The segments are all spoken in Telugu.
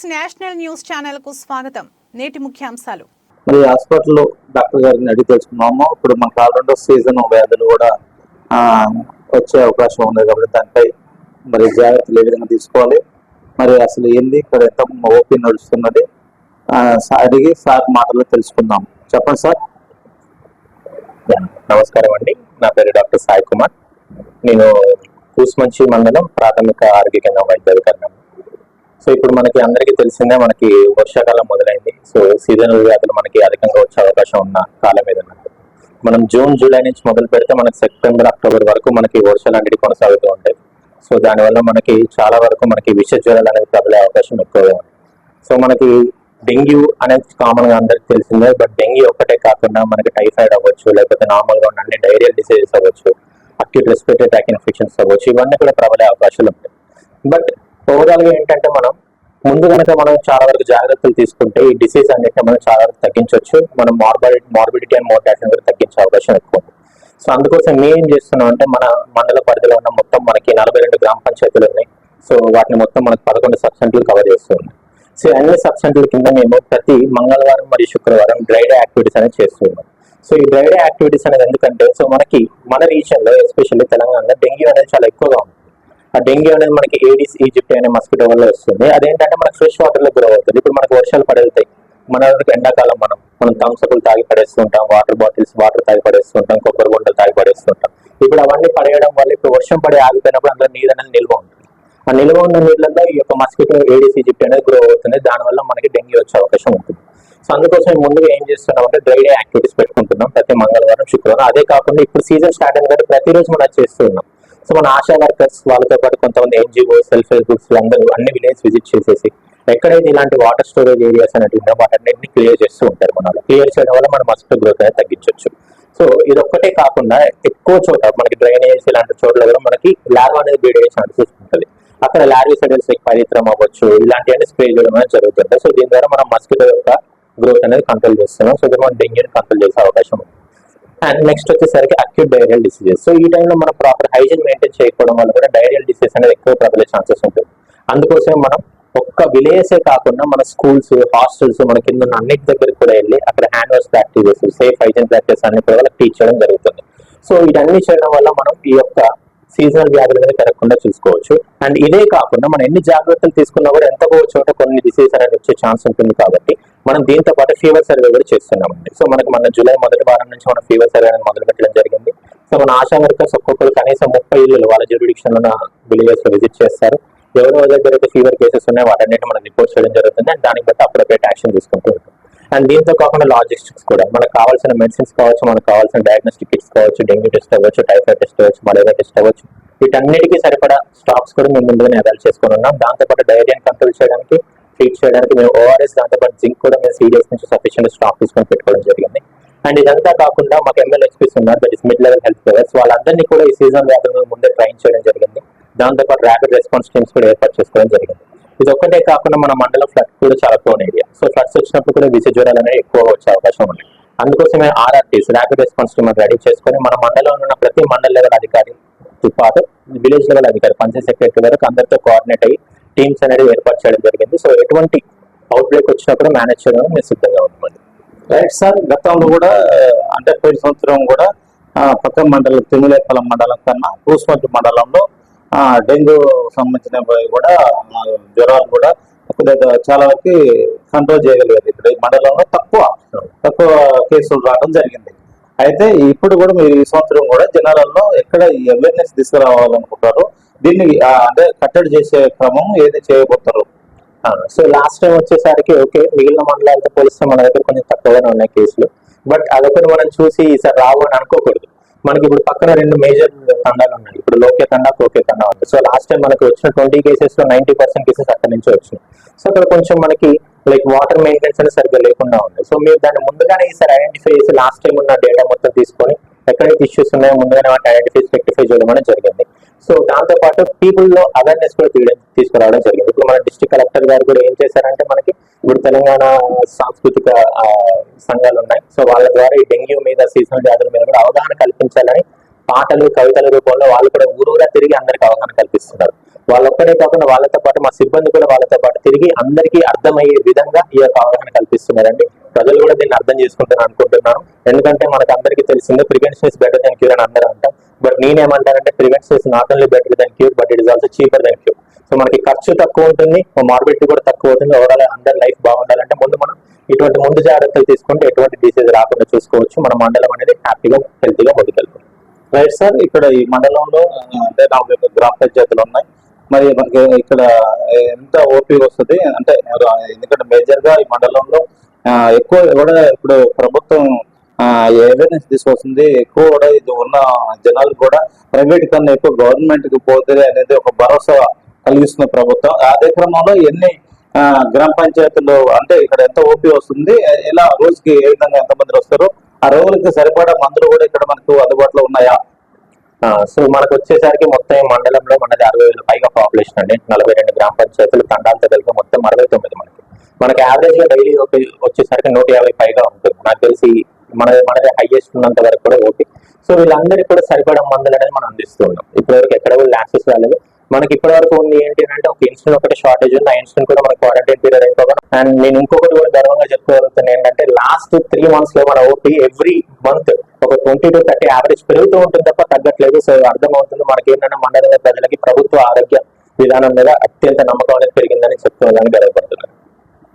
సిక్స్ నేషనల్ న్యూస్ ఛానల్కు స్వాగతం. నేటి ముఖ్యాంశాలు. మరి హాస్పిటల్లో డాక్టర్ గారిని అడిగి తెలుసుకున్నాము. ఇప్పుడు మనకు ఆల్రెండో సీజన్ వ్యాధులు కూడా వచ్చే అవకాశం ఉంది కాబట్టి దానిపై మరి జాగ్రత్తలు ఏ విధంగా తీసుకోవాలి? మరి అసలు ఏంది? ఇక్కడ ఎంత ఓపీ నడుస్తున్నది? అడిగి సార్ మాటలు తెలుసుకుందాం. చెప్పండి సార్. నమస్కారం అండి. నా పేరు డాక్టర్ సాయి కుమార్. నేను కూసుమంచి మండలం ప్రాథమిక ఆరోగ్య కేంద్రం వైద్యాధికారి సో ఇప్పుడు మనకి అందరికీ తెలిసిందే మనకి వర్షాకాలం మొదలైంది. సో సీజనల్ వ్యాధులు మనకి అధికంగా వచ్చే అవకాశం ఉన్న కాలం ఏదన్నట్టు మనం జూన్ జూలై నుంచి మొదలు పెడితే మనకి సెప్టెంబర్ అక్టోబర్ వరకు మనకి వర్షాలు అనేవి కొనసాగుతూ ఉంటాయి. సో దానివల్ల మనకి చాలా వరకు మనకి విష జ్వరాలు అనేవి ప్రబలే అవకాశం ఎక్కువగా ఉంది. సో మనకి డెంగ్యూ అనేది కామన్గా అందరికి తెలిసిందే. బట్ డెంగ్యూ ఒక్కటే కాకుండా మనకి టైఫాయిడ్ అవ్వచ్చు లేకపోతే నార్మల్గా ఉన్న అన్ని డైరియల్ డిసీజెస్ అవ్వచ్చు అక్యూట్ రెస్పిరేటరీ ట్రాక్ ఇన్ఫెక్షన్స్ అవ్వచ్చు ఇవన్నీ కూడా ప్రబలే అవకాశాలు ఉంటాయి. బట్ ఓవరాల్గా ఏంటంటే మనం ముందు కనుక మనం చాలా వరకు జాగ్రత్తలు తీసుకుంటే ఈ డిసీజ్ అనేది మనం చాలా వరకు తగ్గించవచ్చు. మనం మార్బాలిటీ మార్బిడిటీ అండ్ మోర్టాలిటీ కూడా తగ్గించే అవకాశం ఎక్కువ ఉంది. సో అందుకోసం మేము ఏం చేస్తున్నాం అంటే మన మండల పరిధిలో ఉన్న మొత్తం మనకి నలభై రెండు గ్రామ పంచాయతీలు ఉన్నాయి. సో వాటిని మొత్తం మనకు పదకొండు సబ్సెంటర్లు కవర్ చేస్తున్నాం సో అన్ని సబ్సెంటర్ల కింద మేము ప్రతి మంగళవారం మరియు శుక్రవారం డ్రైడే యాక్టివిటీస్ అనేది చేస్తున్నాం సో ఈ డ్రైడే యాక్టివిటీస్ అనేది ఎందుకంటే సో మనకి మన రీజియన్లో ఎస్పెషల్లీ తెలంగాణలో డెంగ్యూ అనేది చాలా ఎక్కువగా ఉంది. ఆ డెంగ్యూ అనేది మనకి ఏడిస్ ఈజిప్ట్ అనే మస్కిటో వల్ల వస్తుంది. అదేంటంటే మనకి ఫ్రెష్ వాటర్లో అవుతుంది ఇప్పుడు మనకు వర్షాలు పడేస్తాయి మన ఎండాకాలం మనం మనం థమ్స్అప్లు తాగి పడేస్తుంటాం వాటర్ బాటిల్స్ వాటర్ తాగి పడేస్తుంటాం కొబ్బరి గుంటలు తాగి పడేస్తుంటాం. ఇప్పుడు అవన్నీ పడేయడం వల్ల ఇప్పుడు వర్షం పడి ఆగిపోయినప్పుడు అందులో నీరు అనేది నిల్వ ఉంటుంది. ఆ నిల్వ ఉన్న నీళ్ళల్లో ఈ యొక్క మస్కిటో ఏడిస్ ఈజిప్ట్ అనేది గ్రో అవుతుంది. దానివల్ల మనకి డెంగ్యూ వచ్చే అవకాశం ఉంటుంది. సో అందుకోసం ముందుగా ఏం చేస్తున్నాం అంటే డ్రై డే యాక్టివిటీస్ పెట్టుకుంటున్నాం. ప్రతి మంగళవారం శుక్రవారం. అదే కాకుండా ఇప్పుడు సీజన్ స్టార్ట్ అయిన కాబట్టి ప్రతిరోజు మనం చేస్తున్నాం సో మన ఆశా వర్కర్స్ వాళ్ళతో పాటు కొంతమంది ఎన్జిఓ సెల్ఫ్ హెల్ప్ గ్రూప్స్ అందరూ అన్ని విలేజ్ విజిట్ చేసేసి ఎక్కడైతే ఇలాంటి వాటర్ స్టోరేజ్ ఏరియాస్ అనేవి ఉన్నాయో క్లియర్ చేస్తూ ఉంటారు మన క్లియర్ చేయడం వల్ల మన మస్ట్ గ్రోత్ అనేది తగ్గించవచ్చు సో ఇది ఒక్కటే కాకుండా ఎక్కువ చోట మనకి డ్రైనేజ్ ఇలాంటి చోట్ల కూడా మనకి ల్యాబ్ అనేది బీడ్ అయ్యే ఛాన్సెస్ ఉంటుంది. అక్కడ లార్విసైడల్స్ పరిత్రం అవ్వచ్చు ఇలాంటివన్నీ స్ప్రే చేయడం అనేది జరుగుతుంది సో దీని ద్వారా మనం మస్కిటో యొక్క గ్రోత్ అనేది కంట్రోల్ చేస్తున్నాం. సో దీన్ని మనం డెంగ్యూని కంట్రోల్ చేసే అవకాశం ఉంది. అండ్ నెక్స్ట్ వచ్చేసరికి అక్యూట్ డైరియల్ డిసీజెస్ సో ఈ టైంలో మనం ప్రాపర్ హైజీన్ మెయింటైన్ చేయకపోవడం వల్ల కూడా డైరియల్ డిసీజ్ అనేది ఎక్కువ ప్రబలే ఛాన్సెస్ ఉంటుంది అందుకోసం మనం ఒక్క విలేజే కాకుండా మన స్కూల్స్ హాస్టల్స్ మన కింద ఉన్న అన్నిటి దగ్గరికి కూడా వెళ్ళి అక్కడ hand wash practices safe hygiene practice అన్ని కూడా వాళ్ళకి టీచ్ చేయడం జరుగుతుంది. సో ఇవన్నీ చేయడం వల్ల మనం ఈ యొక్క సీజనల్ వ్యాధులు అనేది పెరగకుండా చూసుకోవచ్చు. అండ్ ఇదే కాకుండా మనం ఎన్ని జాగ్రత్తలు తీసుకున్నా కూడా ఎంత చోట కొన్ని డిసీజ్ అనేది వచ్చే ఛాన్స్ ఉంటుంది కాబట్టి మనం దీంతో పాటు ఫీవర్ సర్వే కూడా చేస్తున్నామండి. సో మనకి మన జూలై మొదటి వారం నుంచి మనం ఫీవర్ సర్వే అనేది మొదలు పెట్టడం జరిగింది. సో మన ఆశా వర్కర్స్ ఒక్కొక్కరు కనీసం ముప్పై ఇళ్ళు వాళ్ళ జ్యూరిడిక్షన్ ఉన్న విలేజెస్లో విజిట్ చేస్తారు. ఎవరో దగ్గర అయితే ఫీవర్ కేసెస్ ఉన్నాయి వాటన్నిటి మనం రిపోర్ట్ చేయడం జరుగుతుంది. అండ్ దానికి బట్టి అప్రోప్రియట్ యాక్షన్ తీసుకుంటూ ఉంటాం. అండ్ దీంతో కాకుండా లాజిస్టిక్స్ కూడా. మనకు కావాల్సిన మెడిసిన్స్ కావచ్చు మనకు కావాల్సిన డయాగ్నోస్టిక్ కిట్స్ కావచ్చు డెంగ్యూ టెస్ట్ అవ్వచ్చు టైఫాయిడ్ టెస్ట్ అవ్వచ్చు మలేరియా టెస్ట్ అవ్వచ్చు వీటన్నిటికీ సరిపడా స్టాక్స్ కూడా మేము ముందుగానే అవైల్ చేసుకుని ఉన్నాం. దాంతోపాటు డైరియాని కంట్రోల్ చేయడానికి ట్రీట్ చేయడానికి మేము ఓఆర్ఎస్ దాంతోపాటు జింక్ కూడా మేము సీరియస్ నుంచి సఫిషియెంట్ స్టాక్ తీసుకొని పెట్టుకోవడం జరిగింది. అండ్ ఇదంతా కాకుండా మాకు ఎంఎల్హెచ్పీస్ ఉన్నారు that is mid level health cares వాళ్ళందరినీ కూడా ఈ సీజన్ వ్యాధులను ముందే ట్రైన్ చేయడం జరిగింది. దాంతోపాటు ర్యాపిడ్ రెస్పాన్స్ టీమ్స్ కూడా ఏర్పాటు చేసుకోవడం జరిగింది. ఇది ఒక్కటే కాకుండా మన మండలం ఫ్లడ్ కూడా చాలా ప్రోన్ ఏరియా సో ఫ్లడ్స్ వచ్చినప్పుడు కూడా విష జ్వరాలు అనేవి ఎక్కువ వచ్చే అవకాశం ఉంది. అందుకోసమే RRTs rapid response team ready చేసుకొని మన మండలంలో ఉన్న ప్రతి మండల లెవెల్ అధికారితో పాటు విలేజ్ లెవెల్ అధికారి పంచాయత్ సెక్రటరీ వరకు అందరితో కోఆర్డినేట్ అయ్యి టీమ్స్ అనేది ఏర్పాటు చేయడం జరిగింది. సో ఎటువంటి అవుట్బ్రేక్ వచ్చినప్పుడు మేనేజ్ చేయడం మేము సిద్ధంగా ఉన్నామండి రైట్ సార్ గతంలో కూడా అంటే పోయిన సంవత్సరం కూడా పక్క మండలం తిమిలేపల్లం మండలం కన్నా కూసుమంటి మండలంలో డెంగ్యూ సంబంధించినవి కూడా జ్వరాలు కూడా కొద్దిగా చాలా వరకు కంట్రోల్ చేయగలిగారు. ఇక్కడ ఈ మండలంలో తక్కువ తక్కువ కేసులు రావడం జరిగింది. అయితే ఇప్పుడు కూడా మీరు ఈ సంవత్సరం కూడా జనాలలో ఎక్కడ ఈ అవేర్నెస్ తీసుకురావాలనుకుంటారు దీన్ని అంటే కట్టడి చేసే క్రమం ఏది చేయబోతారు? సో లాస్ట్ టైం వచ్చేసరికి ఓకే మిగిలిన మండలాలతో పోలిస్తే మన దగ్గర కొంచెం తక్కువగానే ఉన్నాయి కేసులు. బట్ అదొకటి మనం చూసి ఈసారి రావు అని అనుకోకూడదు. మనకి ఇప్పుడు పక్కన రెండు మేజర్ తండాలు ఉన్నాయి. ఇప్పుడు లోకే తండా కోకే తండా ఉంది. సో లాస్ట్ టైం మనకి వచ్చిన ట్వంటీ కేసెస్లో నైన్టీ పర్సెంట్ కేసెస్ అక్కడి నుంచి వచ్చినాయి. సో అక్కడ కొంచెం మనకి లైక్ వాటర్ మెయింటెనెన్స్ అనేది సరిగ్గా లేకుండా ఉంది. సో మీరు దాన్ని ముందుగానే ఈసారి ఐడెంటిఫై చేసి లాస్ట్ టైం ఉన్న డేటా మొత్తం తీసుకొని ఎక్కడైతే ఇష్యూస్ ఉన్నాయో ముందుగానే వాటిని ఐడెంటిఫై రెక్టిఫై చేయడం అనేది జరిగింది. సో దాంతో పాటు పీపుల్లో అవేర్నెస్ కూడా తీయడం తీసుకురావడం జరిగింది. ఇప్పుడు మన డిస్ట్రిక్ట్ కలెక్టర్ గారు కూడా ఏం చేశారంటే మనకి ఇప్పుడు తెలంగాణ సాంస్కృతిక సంఘాలు ఉన్నాయి. సో వాళ్ళ ద్వారా ఈ డెంగ్యూ మీద సీజనల్ వ్యాధుల మీద కూడా అవగాహన కల్పించాలని పాటలు కవితల రూపంలో వాళ్ళు కూడా ఊరూరా తిరిగి అందరికి అవగాహన కల్పిస్తున్నారు. వాళ్ళొక్కడే కాకుండా వాళ్ళతో పాటు మా సిబ్బంది కూడా వాళ్ళతో పాటు తిరిగి అందరికీ అర్థమయ్యే విధంగా ఈ యొక్క అవగాహన కల్పిస్తున్నారండి. ప్రజలు కూడా దీన్ని అర్థం చేసుకుంటారు అనుకుంటున్నాను. ఎందుకంటే మనకు అందరికీ తెలిసిందే prevention is better than cure అని అందరూ అంటాం బట్ నేనేమంటానంటే prevents is not only better than cure but it is also cheaper than cure so మనకి ఖర్చు తక్కువ ఉంటుంది మార్బిలిటీ కూడా తక్కువ అవుతుంది. ఓవరాల్ అందరి లైఫ్ బాగుండాలంటే ముందు మనం ఇటువంటి ముందు జాగ్రత్తలు తీసుకుంటే ఎటువంటి డిసీజ్ రాకుండా చూసుకోవచ్చు. మన మండలం అనేది హ్యాపీగా హెల్తీగా ముందుకెళ్తుంది రైట్ సార్ ఇక్కడ ఈ మండలంలో అంటే నా గ్రామ పంచాయతీలు ఉన్నాయి. మరి మనకి ఇక్కడ ఎంత ఓపీ వస్తుంది? అంటే ఎందుకంటే మేజర్గా ఈ మండలంలో ఎక్కువ కూడా ఇప్పుడు ప్రభుత్వం అవేర్నెస్ తీసుకొస్తుంది. ఎక్కువ కూడా ఇది ఉన్న జనాలు కూడా ప్రైవేట్ కన్నా ఎక్కువ గవర్నమెంట్కి పోతుంది అనేది ఒక భరోసా కలిగిస్తున్న ప్రభుత్వం. అదే క్రమంలో ఎన్ని గ్రామ పంచాయతీలు అంటే ఇక్కడ ఎంత ఓపీ వస్తుంది ఎలా రోజుకి ఏ విధంగా ఎంతమంది వస్తారు ఆ రోజులకి సరిపడా మందులు కూడా ఇక్కడ మనకు అందుబాటులో ఉన్నాయా? సో మనకు వచ్చేసరికి మొత్తం మండలంలో మనది అరవై వేల పైగా పాపులేషన్ అండి. నలభై రెండు గ్రామ పంచాయతీలు తండాలతో కలిపి మొత్తం అరవై తొమ్మిది మనకి. మనకి యావరేజ్గా డైలీ వచ్చేసరికి నూట యాభై పైగా ఉంటుంది. నాకు తెలిసి మన మనది హైయెస్ట్ ఉన్నంత వరకు కూడా ఓకే. సో వీళ్ళందరికీ కూడా సరిపడా మందులు అనేది మనం అందిస్తూ ఉన్నాం. ఇప్పటివరకు ఎక్కడ కూడా యాక్సెస్ రాలేదు. మనకి ఇప్పటి వరకు ఉంది ఏంటి అంటే ఒక ఇన్సులిన్ ఒకటి షార్టేజ్ ఉంది. ఆ ఇన్సులిన్ కూడా మనకి క్వారంటైన్ పీరియడ్ అయిపోవడం అండ్ నేను ఇంకొకటి కూడా గర్వంగా చెప్పుకోగలుగుతాను ఏంటంటే లాస్ట్ త్రీ మంత్స్లో మన ఓటీ ఎవ్రీ మంత్ ఒక ట్వంటీ టు థర్టీ యావరేజ్ పెరుగుతూ ఉంటుంది తప్ప తగ్గట్లేదు. సో అర్థమవుతుంది మనకి ఏంటంటే మండల ప్రజలకి ప్రభుత్వ ఆరోగ్య విధానం మీద అత్యంత నమ్మకం అనేది పెరిగిందని చెప్తున్నాను గర్వపడుతున్నాను.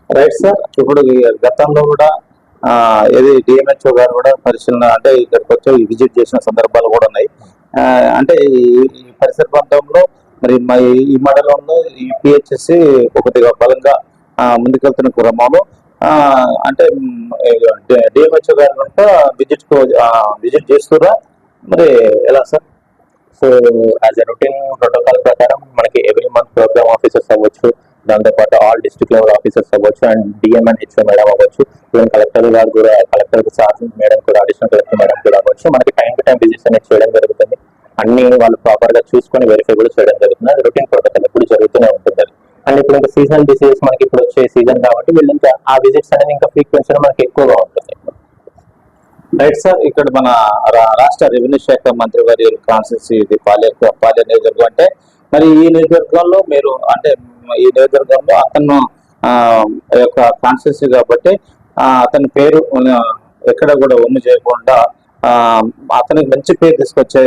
రైట్ సార్ ఇప్పుడు గతంలో కూడా ఏది డిఎంహెచ్ఓ గారు కూడా పరిశీలన అంటే ఇక్కడికి వచ్చి విజిట్ చేసిన సందర్భాలు కూడా ఉన్నాయి. అంటే ఈ పరిసర ప్రాంతంలో మరి మా ఈ- మండలంలో ఈ పిహెచ్ఎస్సి కొద్దిగా బలంగా ముందుకెళ్తున్న క్రమంలో అంటే డిఎంహెచ్ఓ గారు కనుక విజిట్ విజిట్ చేస్తురా మరి ఎలా sir? So as a routine protocol ప్రకారం మనకి ఎవ్రీ మంత్ ప్రోగ్రామ్ ఆఫీసర్స్ అవ్వచ్చు దాంతోపాటు ఆల్ డిస్ట్రిక్ట్ లెవెల్ ఆఫీసర్స్ అవ్వచ్చు and DM and HO madam అవ్వచ్చు. ఈవెన్ కలెక్టర్ గారు కూడా కలెక్టర్ సార్ మేడం కూడా అడిషనల్ కలెక్టర్ మేడం కూడా అవ్వచ్చు. మనకి టైం టు టైం విజిట్స్ అనేది చేయడం జరుగుతుంది. అన్ని వాళ్ళు ప్రాపర్గా చూసుకొని వెరిఫై కూడా చేయడం జరుగుతుంది. అది రొటీన్ ప్రోటోకాల్ ఎప్పుడు జరుగుతూనే ఉంటుంది. అండ్ ఇప్పుడు ఇంకా సీజనల్ డిసీజెస్ మనకి ఇప్పుడు వచ్చే సీజన్ కాబట్టి వీళ్ళు ఇంకా ఆ విజిట్స్ అనేది ఇంకా ఫ్రీక్వెన్సీ మనకి ఎక్కువగా ఉంటుంది. రైట్ సార్ ఇక్కడ మన రా- రాష్ట్ర రెవెన్యూ శాఖ మంత్రి వారి కాన్స్టిట్యూన్సీ ఇది పాలే పాలేరు నియోజకవర్గం అంటే మరి ఈ నియోజకవర్గంలో మీరు అంటే ఈ నియోజకవర్గంలో అతను ఆ, యొక్క కాన్స్టిట్యూన్సీ కాబట్టి అతని పేరు ఎక్కడ కూడా ఒమ్ము చేయకుండా ఆ, అతనికి మంచి పేరు తీసుకొచ్చే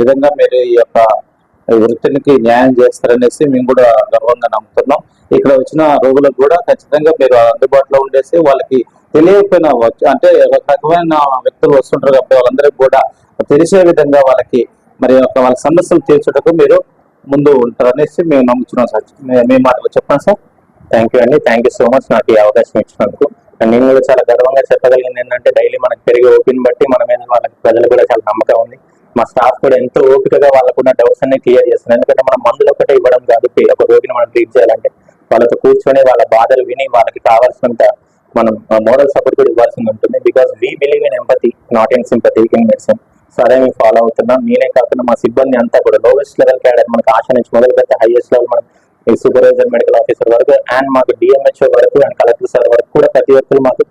విధంగా మీరు ఈ యొక్క వృత్తికి న్యాయం చేస్తారనేసి మేము కూడా గర్వంగా నమ్ముతున్నాం. ఇక్కడ వచ్చిన రోగులకు కూడా ఖచ్చితంగా మీరు అందుబాటులో ఉండేసి వాళ్ళకి తెలియకపోయినా వచ్చి- అంటే ఒక రకమైన వ్యక్తులు వస్తుంటారు కాబట్టి వాళ్ళందరికీ కూడా తెలిసే విధంగా వాళ్ళకి మరి ఒక వాళ్ళ సమస్యలు తీర్చుటకు మీరు ముందు ఉంటారనేసి మేము నమ్ముతున్నాం సార్. మీ- మాటలు చెప్పండి సార్. థ్యాంక్ యూ అండి. థ్యాంక్ యూ సో మచ్ నాకు ఈ అవకాశం ఇచ్చినందుకు. నేను కూడా చాలా గర్వంగా చెప్పగలిగింది ఏంటంటే డైలీ మనకు పెరిగే ఓపెన్ బట్టి మన మీద వాళ్ళకి ప్రజలు కూడా చాలా నమ్మకం ఉంది. మా స్టాఫ్ కూడా ఎంతో ఓపికగా వాళ్ళకున్న డౌట్స్ అన్ని క్లియర్ చేస్తున్నారు. ఎందుకంటే మనం మందులు ఒకటే ఇవ్వడం కాదు. ఒక రోగిని మనం ట్రీట్ చేయాలంటే వాళ్ళతో కూర్చొని వాళ్ళ బాధలు విని వాళ్ళకి కావాల్సినంత మనం మోరల్ సపోర్ట్ కూడా ఇవ్వాల్సి ఉంటుంది. Because we believe in empathy not in sympathy in medicine సరే మేము ఫాలో అవుతున్నాం. నేనే కాకుండా మా సిబ్బంది అంతా కూడా లోవెస్ట్ లెవెల్ క్యాడర్ మనకు ఆశ నుంచి మొదలు పెడితే హైయెస్ట్ లెవెల్ మనం ఈ సూపర్వైజర్ మెడికల్ ఆఫీసర్ వరకు అండ్ మాకు డిఎంహెచ్ఓ వరకు అండ్ కలెక్టర్ సార్ వరకు కూడా ప్రతి ఒక్కరు మాకు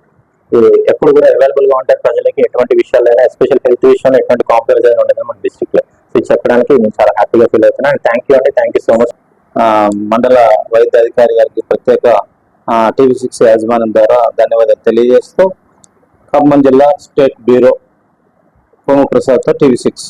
ఎప్పుడు కూడా అవైలబుల్గా ఉంటాయి ప్రజలకి ఎటువంటి విషయాలైనా ఎస్పెషల్ హెల్త్ విషయంలో ఎటువంటి కాంప్రమైజ్ అయినా ఉండదు మన డిస్ట్రిక్ట్లో. సో ఇది చెప్పడానికి నేను చాలా హ్యాపీగా ఫీల్ అవుతున్నాను అండ్ థ్యాంక్ యూ అండి. థ్యాంక్ యూ సో మచ్ మండల వైద్య అధికారి గారికి ప్రత్యేక టీవీ సిక్స్ యాజమాన్యం ద్వారా ధన్యవాదాలు తెలియజేస్తూ ఖమ్మం జిల్లా స్టేట్ బ్యూరో సోమప్రసాద్తో టీవీ సిక్స్